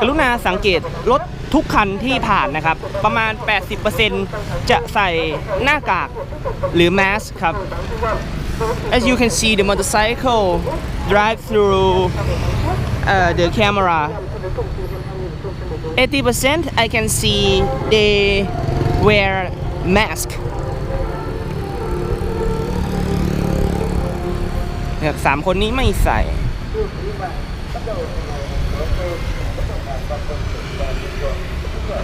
กรุณาสังเกตรถทุกคันที่ผ่านนะครับ ประมาณ 80%จะใส่หน้ากากหรือ mask ครับ As you can see the motorcycle drive through uh, the camera 80% I can see they wear mask สามคนนี้ไม่ใส่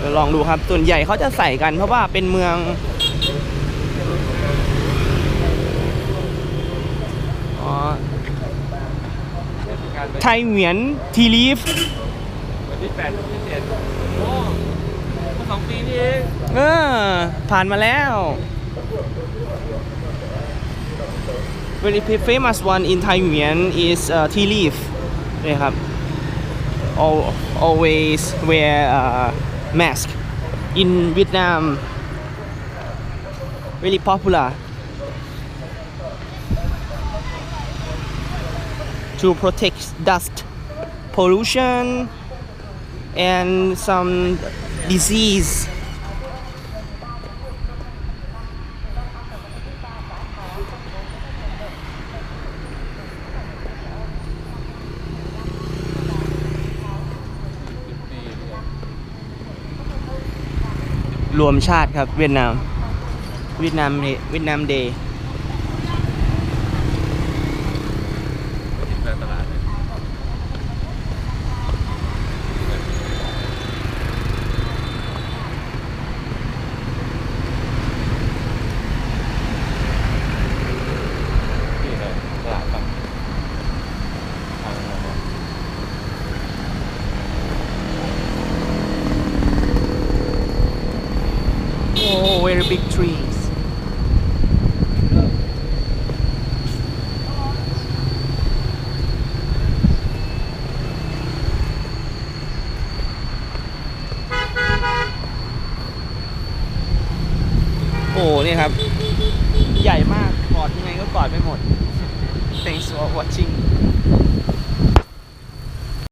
ดี๋ยวลองดูครับ ส่วนใหญ่เขาจะใส่กันเพราะว่าเป็นเมืองอ๋อไทยเหวียนทีลีฟวันที่แปดที่เจ็ดโอ้มาสองปีนี่เองเออ ผ่านมาแล้ว very famous one in Thai Nguyen is uh, tea leaf นี่ครับ Al always wear uh, mask. In Vietnam really popular to protect dust pollution and some disease รวมชาติครับเวียดนามเวียดนามเวียดนามเดย์ ติดแปดตลาดเลย นี่เลยตลาดฝั่งทางเราเนี่ย โอ้ very big trees โอ้นี่ครับ ใหญ่มากกอดยังไงก็กอดไม่หมด Thanks for watching